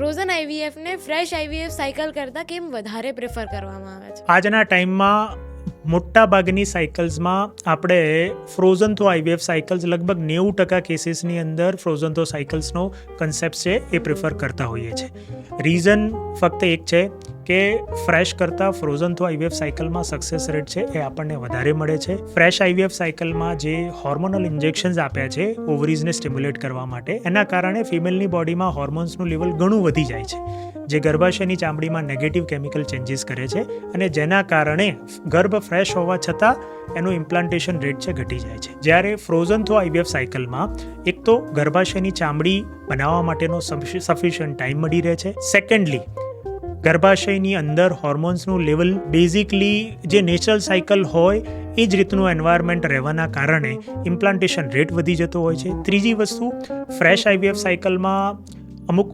Frozen આઈવીએફને fresh IVF cycle કરતાં કેમ વધારે પ્રેફર કરવામાં આવે છે? આજના ટાઈમમાં મોટા ભાગની સાયકલ્સમાં આપણે ફ્રોઝન થો આઈવીએફ સાયકલ્સ, લગભગ નેવું ટકા કેસીસની અંદર ફ્રોઝન થો સાયકલ્સનો કન્સેપ્ટ છે એ પ્રિફર કરતા હોઈએ છીએ રીઝન ફક્ત એક છે કે ફ્રેશ કરતાં ફ્રોઝન થો આઈવીએફ સાયકલમાં સક્સેસ રેટ છે એ આપણને વધારે મળે છે. ફ્રેશ આઈવીએફ સાયકલમાં જે હોર્મોનલ ઇન્જેક્શન્સ આપ્યા છે ઓવરીઝને સ્ટિમ્યુલેટ કરવા માટે, એના કારણે ફિમેલની બોડીમાં હોર્મોન્સનું લેવલ ઘણું વધી જાય છે. જે ગર્ભાશયની ચામડીમાં નેગેટિવ કેમિકલ ચેન્જીસ કરે છે અને જેના કારણે ગર્ભ ફ્રેશ હોવા છતાં એનું ઇમ્પ્લાન્ટેશન રેટ છે ઘટી જાય છે. જ્યારે ફ્રોઝન થો આઈવીએફ સાયકલમાં એક તો ગર્ભાશયની ચામડી બનાવવા માટેનો સફિશિયન્ટ ટાઈમ મળી રહે છે. સેકન્ડલી ગર્ભાશયની અંદર હોર્મોન્સનું લેવલ બેઝિકલી જે નેચરલ સાયકલ હોય એ જ રીતનું એન્વાયરમેન્ટ રહેવાના કારણે ઇમ્પ્લાન્ટેશન રેટ વધી જતો હોય છે. ત્રીજી વસ્તુ ફ્રેશ આઈવીએફ સાયકલમાં અમુક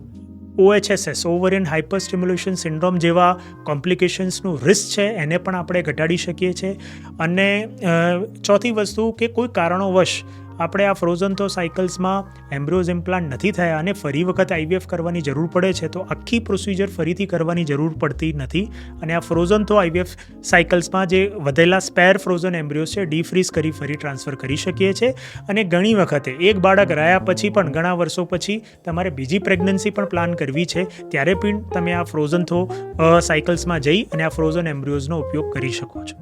OHSS ovarian hyperstimulation syndrome જેવા કોમ્પ્લિકેશન્સનું રિસ્ક છે, એને પણ આપણે ઘટાડી શકીએ છીએ. અને ચોથી વસ્તુ કે કોઈ કારણોવશ આપણે આ ફ્રોઝન તો સાયકલ્સમાં એમ્બ્રિયોઝ ઇમ્પ્લાન્ટ નથી થયા અને ફરી વખત આઈવીએફ કરવાની જરૂર પડે છે, તો આખી પ્રોસિજર ફરીથી કરવાની જરૂર પડતી નથી. અને આ ફ્રોઝન તો આઈવીએફ સાયકલ્સમાં જે વધેલા સ્પેર ફ્રોઝન એમ્બ્રિયોઝ છે ડીફ્રીઝ કરી, ફરી ટ્રાન્સફર કરી શકીએ છીએ. અને ઘણી વખતે એક બાળક રહ્યા પછી પણ, ઘણા વર્ષો પછી તમારે બીજી પ્રેગ્નન્સી પણ પ્લાન કરવી છે, ત્યારે પણ તમે આ ફ્રોઝન થો સાયકલ્સમાં જઈ અને આ ફ્રોઝન એમ્બ્રિયોઝનો ઉપયોગ કરી શકો છો.